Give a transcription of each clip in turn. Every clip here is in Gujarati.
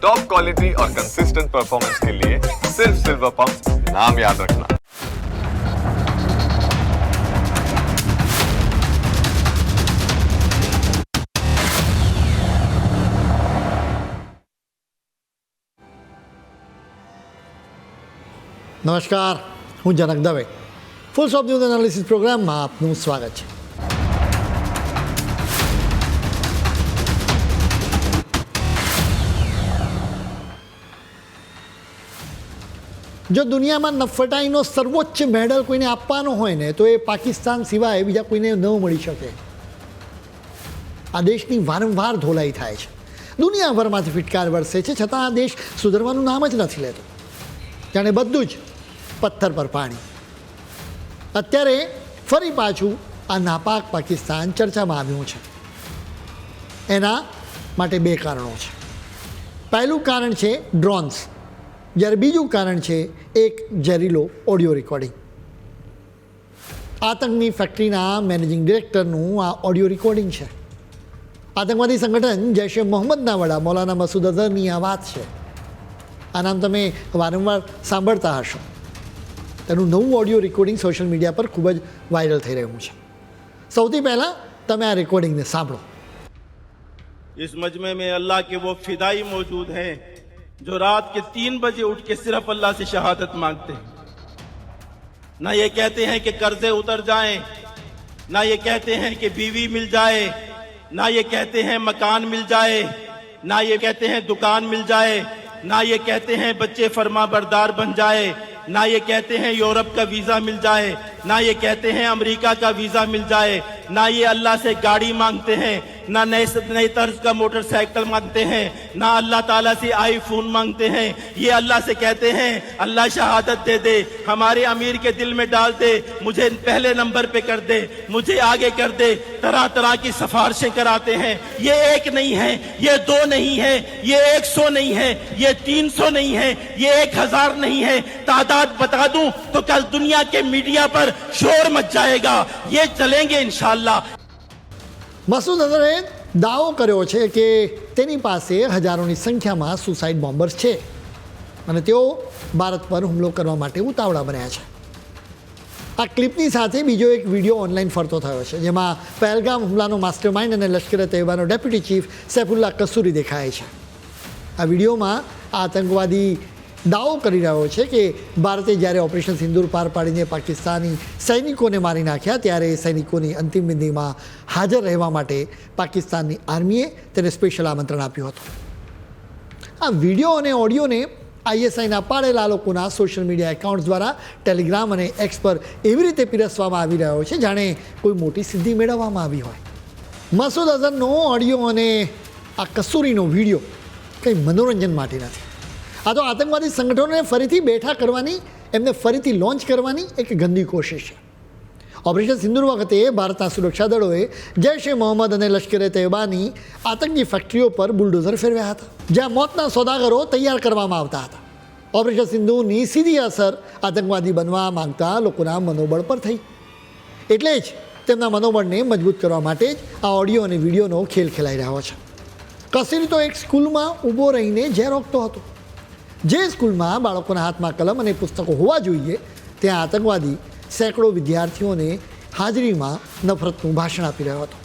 ٹاپ کوالٹی اور کنسسٹنٹ پرفارمنس کے لیے صرف سلور پمپ نام یاد رکھنا۔ નમસ્કાર હું જનક દવે ફૂલ શોપ ન્યૂઝ એનાલિસિસ પ્રોગ્રામમાં આપનું સ્વાગત છે જો દુનિયામાં નફટાઈનો સર્વોચ્ચ મેડલ કોઈને આપવાનો હોય ને, તો એ પાકિસ્તાન સિવાય બીજા કોઈને ન મળી શકે. આ દેશની વારંવાર ધોલાઈ થાય છે. દુનિયાભરમાંથી ફિટકાર વરસે છે, છતાં આ દેશ સુધરવાનું નામ જ નથી લેતો. જાણે બધું જ પથ્થર પર પાણી. અત્યારે ફરી પાછું આ નાપાક પાકિસ્તાન ચર્ચામાં આવ્યું છે. એના માટે બે કારણો છે. પહેલું કારણ છે ડ્રોન્સ. જ્યારે બીજું કારણ છે એક ઝેરીલો ઓડિયો રેકોર્ડિંગ આતંકની ફેક્ટરીના મેનેજિંગ ડિરેક્ટરનું આ ઓડિયો રેકોર્ડિંગ છે આતંકવાદી સંગઠન જૈશે મોહમ્મદના વડા મૌલાના મસૂદ અઝહરની આ વાત છે આ નામ તમે વારંવાર સાંભળતા હશો તેનું નવું ઓડિયો રેકોર્ડિંગ સોશિયલ મીડિયા પર ખૂબ જ વાયરલ થઈ રહ્યું છે સૌથી પહેલાં તમે આ રેકોર્ડિંગને સાંભળો इस मजमे में अल्लाह के वो फिदाई मौजूद हैं جو رات کے تین بجے اٹھ کے صرف اللہ سے شہادت مانگتے ہیں۔ نہ یہ کہتے ہیں کہ قرضے اتر جائیں، نہ یہ کہتے ہیں کہ بیوی مل جائے، نہ یہ کہتے ہیں مکان مل جائے، نہ یہ کہتے ہیں دکان مل جائے، نہ یہ کہتے ہیں بچے فرما بردار بن جائے، نہ یہ کہتے ہیں یورپ کا ویزا مل جائے، نہ یہ کہتے ہیں امریکہ کا ویزا مل جائے، نہ یہ اللہ سے گاڑی مانگتے ہیں نہ نئے نئے طرز کا موٹر سائیکل مانگتے ہیں، نہ اللہ تعالیٰ سے آئی فون مانگتے ہیں۔ یہ اللہ سے کہتے ہیں، اللہ شہادت دے دے، ہمارے امیر کے دل میں ڈال دے، مجھے پہلے نمبر پہ کر دے، مجھے آگے کر دے۔ طرح طرح کی سفارشیں کراتے ہیں۔ یہ ایک نہیں ہے، یہ دو نہیں ہے، یہ ایک سو نہیں ہے، یہ تین سو نہیں ہے، یہ ایک ہزار نہیں ہے۔ تعداد بتا دوں تو کل دنیا کے میڈیا پر شور مچ جائے گا۔ یہ چلیں گے انشاءاللہ۔ મસૂદ અઝહરે દાવો કર્યો છે કે તેની પાસે હજારોની સંખ્યામાં સુસાઇડ બોમ્બર્સ છે અને તેઓ ભારત પર હુમલો કરવા માટે ઉતાવળા બન્યા છે. આ ક્લિપની સાથે બીજો એક વીડિયો ઓનલાઈન ફરતો થયો છે, જેમાં પહેલગામ હુમલાનો માસ્ટર માઇન્ડ અને લશ્કર તૈયબાનો ડેપ્યુટી ચીફ સૈફુલ્લા કસૂરી દેખાય છે. આ વિડીયોમાં આતંકવાદી દાવો કરી રહ્યો છે કે ભારતે જ્યારે ઓપરેશન સિંદૂર પાર પાડીને પાકિસ્તાની સૈનિકોને મારી નાખ્યા ત્યારે સૈનિકોની અંતિમ વિધિમાં હાજર રહેવા માટે પાકિસ્તાનની આર્મીએ તેને સ્પેશિયલ આમંત્રણ આપ્યું હતું. આ વીડિયો અને ઓડિયોને આઈએસઆઈના પાડેલા લોકોના સોશિયલ મીડિયા એકાઉન્ટ્સ દ્વારા ટેલિગ્રામ અને એક્સ પર એવી રીતે પીરસવામાં આવી રહ્યો છે જાણે કોઈ મોટી સિદ્ધિ મેળવવામાં આવી હોય. મસૂદ અઝહરનો ઓડિયો અને આ કસૂરીનો વીડિયો કંઈ મનોરંજન માટે નથી. આ તો આતંકવાદી સંગઠનોને ફરીથી બેઠા કરવાની, એમને ફરીથી લોન્ચ કરવાની એક ગંદી કોશિશ છે. ઓપરેશન સિંદૂર વખતે ભારતના સુરક્ષા દળોએ જૈશ એ મોહમ્મદ અને લશ્કરે તૈયબાની આતંકી ફેક્ટરીઓ પર બુલડોઝર ફેરવ્યા હતા, જ્યાં મોતના સોદાગરો તૈયાર કરવામાં આવતા હતા. ઓપરેશન સિંધુની સીધી અસર આતંકવાદી બનવા માંગતા લોકોના મનોબળ પર થઈ. એટલે જ તેમના મનોબળને મજબૂત કરવા માટે જ આ ઓડિયો અને વિડીયોનો ખેલ ખેલાઈ રહ્યો છે. કસીર તો એક સ્કૂલમાં ઊભો રહીને ઝેર રોકતો હતો. જે સ્કૂલમાં બાળકોના હાથમાં કલમ અને પુસ્તકો હોવા જોઈએ, ત્યાં આતંકવાદી સેંકડો વિદ્યાર્થીઓને હાજરીમાં નફરતનું ભાષણ આપી રહ્યો હતો.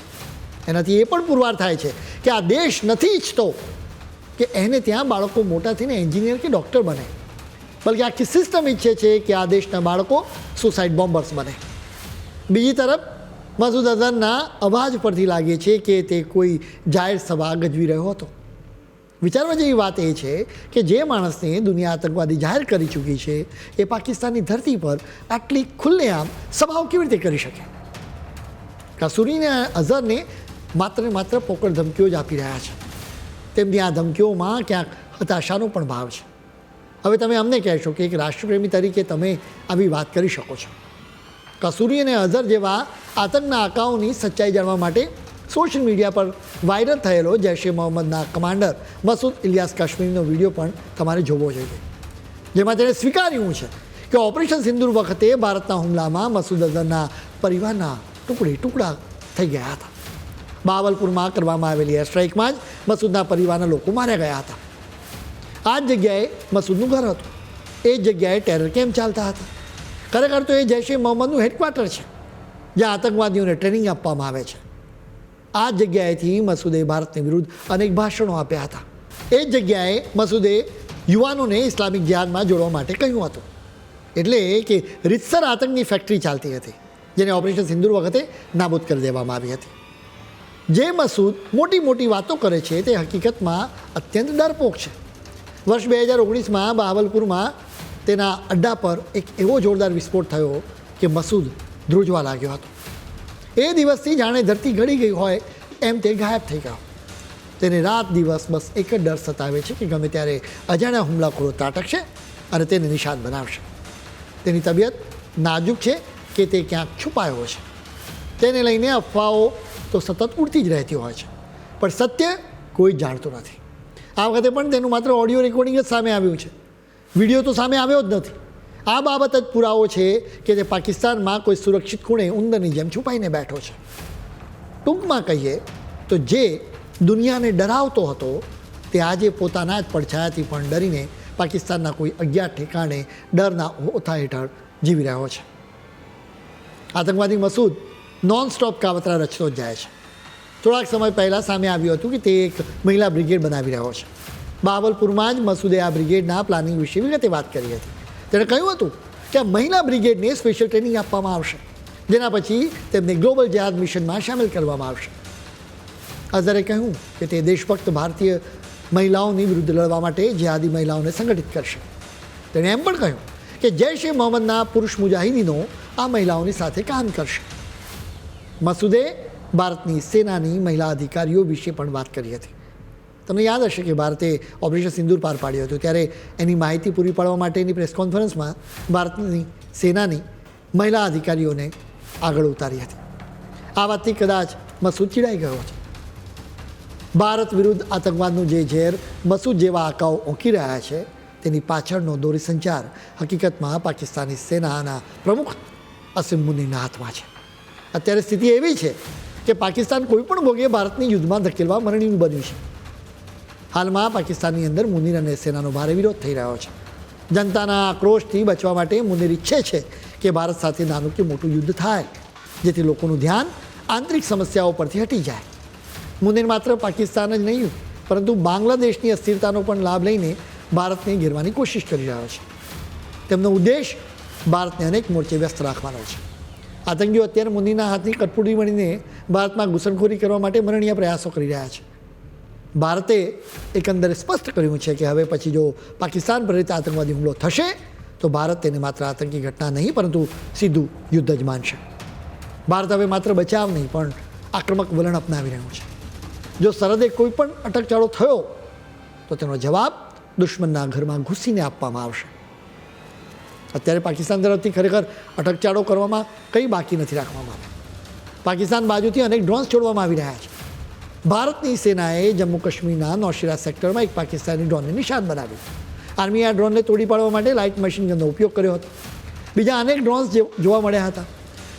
એનાથી એ પણ પુરવાર થાય છે કે આ દેશ નથી ઈચ્છતો કે એને ત્યાં બાળકો મોટા થઈને એન્જિનિયર કે ડૉક્ટર બને. બલકે આખી સિસ્ટમ ઈચ્છે છે કે આ દેશના બાળકો સુસાઇડ બોમ્બર્સ બને. બીજી તરફ, મસૂદ અઝહરના અવાજ પરથી લાગે છે કે તે કોઈ જાહેર સભા ગજવી રહ્યો હતો. વિચારવા જેવી વાત એ છે કે જે માણસને દુનિયા આતંકવાદી જાહેર કરી ચૂકી છે, એ પાકિસ્તાનની ધરતી પર આટલી ખુલ્લેઆમ સભાઓ કેવી રીતે કરી શકે? કસુરીને અઝહરને માત્ર ને માત્ર પોકળ ધમકીઓ જ આપી રહ્યા છે. તેમની આ ધમકીઓમાં ક્યાંક હતાશાનો પણ ભાવ છે. હવે તમે અમને કહેશો કે એક રાષ્ટ્રપ્રેમી તરીકે તમે આવી વાત કરી શકો છો. કસૂરી અને અઝહર જેવા આતંકના આકાઓની સચ્ચાઈ જાણવા માટે સોશિયલ મીડિયા પર વાયરલ થયેલો જૈશ એ મોહમ્મદના કમાન્ડર મસૂદ ઇલિયાસ કાશ્મીરીનો વીડિયો પણ તમારે જોવો જોઈએ. જેમાં તેણે સ્વીકાર્યું છે કે ઓપરેશન સિંદૂર વખતે ભારતના હુમલામાં મસૂદ અઝહરના પરિવારના ટુકડે ટુકડા થઈ ગયા હતા. બાવલપુરમાં કરવામાં આવેલી એર સ્ટ્રાઇકમાં જ મસૂદના પરિવારના લોકો માર્યા ગયા હતા. આ જ જગ્યાએ મસૂદનું ઘર હતું. એ જ જગ્યાએ ટેરર કેમ્પ ચાલતા હતા. ખરેખર તો એ જૈશ એ મોહમ્મદનું હેડક્વાર્ટર છે, જ્યાં આતંકવાદીઓને ટ્રેનિંગ આપવામાં આવે છે. આ જગ્યાએથી મસૂદે ભારતની વિરુદ્ધ અનેક ભાષણો આપ્યા હતા. એ જગ્યાએ મસૂદે યુવાનોને ઇસ્લામિક જિહાદમાં જોડવા માટે કહ્યું હતું. એટલે કે રીતસર આતંકની ફેક્ટરી ચાલતી હતી, જેને ઓપરેશન સિંદૂર વખતે નાબૂદ કરી દેવામાં આવી હતી. જે મસૂદ મોટી મોટી વાતો કરે છે, તે હકીકતમાં અત્યંત ડરપોક છે. વર્ષ બે હજાર ઓગણીસમાં બહાવલપુરમાં તેના અડ્ડા પર એક એવો જોરદાર વિસ્ફોટ થયો કે મસૂદ ધ્રુજવા લાગ્યો હતો. એ દિવસથી જાણે ધરતી ગળી ગઈ હોય એમ તે ગાયબ થઈ ગયો. તેને રાત દિવસ બસ એક જ ડર સતાવે છે કે ગમે ત્યારે અજાણ્યા હુમલાખોરો ત્રાટકશે અને તેને નિશાન બનાવશે. તેની તબિયત નાજુક છે કે તે ક્યાંક છુપાયો છે. તેને લઈને અફવાઓ તો સતત ઉડતી જ રહેતી હોય છે, પણ સત્ય કોઈ જાણતું નથી. આ વખતે પણ તેનું માત્ર ઓડિયો રેકોર્ડિંગ જ સામે આવ્યું છે. વીડિયો તો સામે આવ્યો જ નથી. આ બાબત જ પુરાવો છે કે તે પાકિસ્તાનમાં કોઈ સુરક્ષિત ખૂણે ઉંદરની જેમ છુપાઈને બેઠો છે. ટૂંકમાં કહીએ તો જે દુનિયાને ડરાવતો હતો, તે આજે પોતાના જ પડછાયાથી પણ ડરીને પાકિસ્તાનના કોઈ અજ્ઞાત ઠેકાણે ડરના ઓથા હેઠળ જીવી રહ્યો છે. આતંકવાદી મસૂદ નોન સ્ટોપ કાવતરા રચતો જ જાય છે. થોડાક સમય પહેલાં સામે આવ્યું હતું કે તે એક મહિલા બ્રિગેડ બનાવી રહ્યો છે. બાવલપુરમાં જ મસૂદે આ બ્રિગેડના પ્લાનિંગ વિશે વિગતે વાત કરી હતી. તેણે કહ્યું હતું કે આ મહિલા બ્રિગેડને સ્પેશિયલ ટ્રેનિંગ આપવામાં આવશે. જેના પછી તેમને ગ્લોબલ જહાદ મિશનમાં સામેલ કરવામાં આવશે. અઝરે કહ્યું કે તે દેશભક્ત ભારતીય મહિલાઓની વિરુદ્ધ લડવા માટે જિહાદી મહિલાઓને સંગઠિત કરશે. તેણે એમ પણ કહ્યું કે જૈશ એ મોહમ્મદના પુરુષ મુજાહિદીનો આ મહિલાઓની સાથે કામ કરશે. મસૂદે ભારતની સેનાની મહિલા અધિકારીઓ વિશે પણ વાત કરી હતી. તમને યાદ હશે કે ભારતે ઓપરેશન સિંદૂર પાર પાડ્યું હતું. ત્યારે એની માહિતી પૂરી પાડવા માટેની પ્રેસ કોન્ફરન્સમાં ભારતની સેનાની મહિલા અધિકારીઓને આગળ ઉતારી હતી. આ વાતથી કદાચ મસૂદ ચીડાઈ ગયો છે. ભારત વિરુદ્ધ આતંકવાદનું જે ઝેર મસૂદ જેવા આકાઓ ઓંકી રહ્યા છે, તેની પાછળનો દોરી સંચાર હકીકતમાં પાકિસ્તાની સેનાના પ્રમુખ અસીમ મુનીના હાથમાં છે. અત્યારે સ્થિતિ એવી છે કે પાકિસ્તાન કોઈ પણ ભોગે ભારતની યુદ્ધમાં ધકેલવા મરણીનું બન્યું છે. હાલમાં પાકિસ્તાનની અંદર મુનીર અને સેનાનો ભારે વિરોધ થઈ રહ્યો છે. જનતાના આક્રોશથી બચવા માટે મુનીર ઈચ્છે છે કે ભારત સાથે નાનું કે મોટું યુદ્ધ થાય, જેથી લોકોનું ધ્યાન આંતરિક સમસ્યાઓ પરથી હટી જાય. મુનીર માત્ર પાકિસ્તાન જ નહીં, પરંતુ બાંગ્લાદેશની અસ્થિરતાનો પણ લાભ લઈને ભારતને ઘેરવાની કોશિશ કરી રહ્યો છે. તેમનો ઉદ્દેશ ભારતને અનેક મોરચે વ્યસ્ત રાખવાનો છે. આતંકીઓ અત્યારે મુનીના હાથની કટપુડી મળીને ભારતમાં ઘૂસણખોરી કરવા માટે મરણીય પ્રયાસો કરી રહ્યા છે. ભારતે એકંદરે સ્પષ્ટ કર્યું છે કે હવે પછી જો પાકિસ્તાન પ્રેરિત આતંકવાદી હુમલો થશે, તો ભારત તેને માત્ર આતંકી ઘટના નહીં, પરંતુ સીધું યુદ્ધ જ માનશે. ભારત હવે માત્ર બચાવ નહીં, પણ આક્રમક વલણ અપનાવી રહ્યું છે. જો સરહદે કોઈ પણ અટકચાળો થયો, તો તેનો જવાબ દુશ્મનના ઘરમાં ઘૂસીને આપવામાં આવશે. અત્યારે પાકિસ્તાન તરફથી ખરેખર અટકચાળો કરવામાં કંઈ બાકી નથી રાખવામાં આવ્યા. પાકિસ્તાન બાજુથી અનેક ડ્રોન્સ છોડવામાં આવી રહ્યા છે. ભારતની સેનાએ જમ્મુ કાશ્મીરના નૌશેરા સેક્ટરમાં એક પાકિસ્તાની ડ્રોનને નિશાન બનાવ્યું. આર્મીએ આ ડ્રોનને તોડી પાડવા માટે લાઇટ મશીન ગનનો ઉપયોગ કર્યો હતો. બીજા અનેક ડ્રોન્સ જોવા મળ્યા હતા.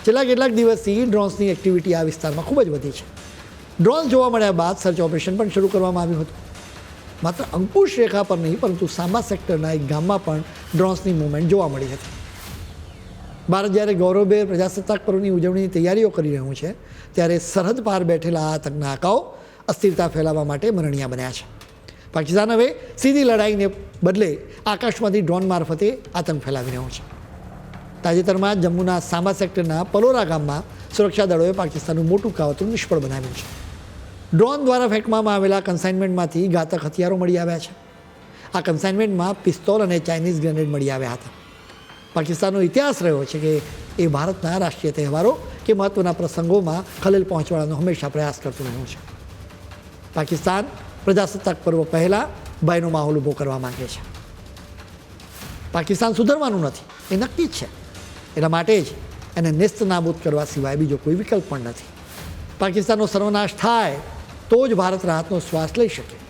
છેલ્લા કેટલાક દિવસથી ડ્રોન્સની એક્ટિવિટી આ વિસ્તારમાં ખૂબ જ વધી છે. ડ્રોન્સ જોવા મળ્યા બાદ સર્ચ ઓપરેશન પણ શરૂ કરવામાં આવ્યું હતું. માત્ર અંકુશ રેખા પર નહીં, પરંતુ સાંબા સેક્ટરના એક ગામમાં પણ ડ્રોન્સની મૂવમેન્ટ જોવા મળી હતી. ભારત જ્યારે ગૌરવભેર પ્રજાસત્તાક પર્વની ઉજવણીની તૈયારીઓ કરી રહ્યું છે, ત્યારે સરહદ પાર બેઠેલા આતંકના આકાઓ અસ્થિરતા ફેલાવવા માટે મરણિયા બન્યા છે. પાકિસ્તાન હવે સીધી લડાઈને બદલે આકાશમાંથી ડ્રોન મારફતે આતંક ફેલાવી રહ્યો છે. તાજેતરમાં જમ્મુના સાંબા સેક્ટરના પલોરા ગામમાં સુરક્ષા દળોએ પાકિસ્તાનનું મોટું કાવતરું નિષ્ફળ બનાવ્યું છે. ડ્રોન દ્વારા ફેંકવામાં આવેલા કન્સાઇનમેન્ટમાંથી ઘાતક હથિયારો મળી આવ્યા છે. આ કન્સાઇનમેન્ટમાં પિસ્તોલ અને ચાઇનીઝ ગ્રેનેડ મળી આવ્યા હતા. પાકિસ્તાનનો ઇતિહાસ રહ્યો છે કે એ ભારતના રાષ્ટ્રીય તહેવારો કે મહત્ત્વના પ્રસંગોમાં ખલેલ પહોંચવાનો હંમેશા પ્રયાસ કરતું રહ્યું છે. પાકિસ્તાન પ્રજાસત્તાક પર્વ પહેલાં ભયનો માહોલ ઊભો કરવા માંગે છે. પાકિસ્તાન સુધરવાનું નથી, એ નક્કી જ છે. એટલા માટે જ એને નેસ્ત નાબૂદ કરવા સિવાય બીજો કોઈ વિકલ્પ પણ નથી. પાકિસ્તાનનો સર્વનાશ થાય તો જ ભારત રાહતનો શ્વાસ લઈ શકે.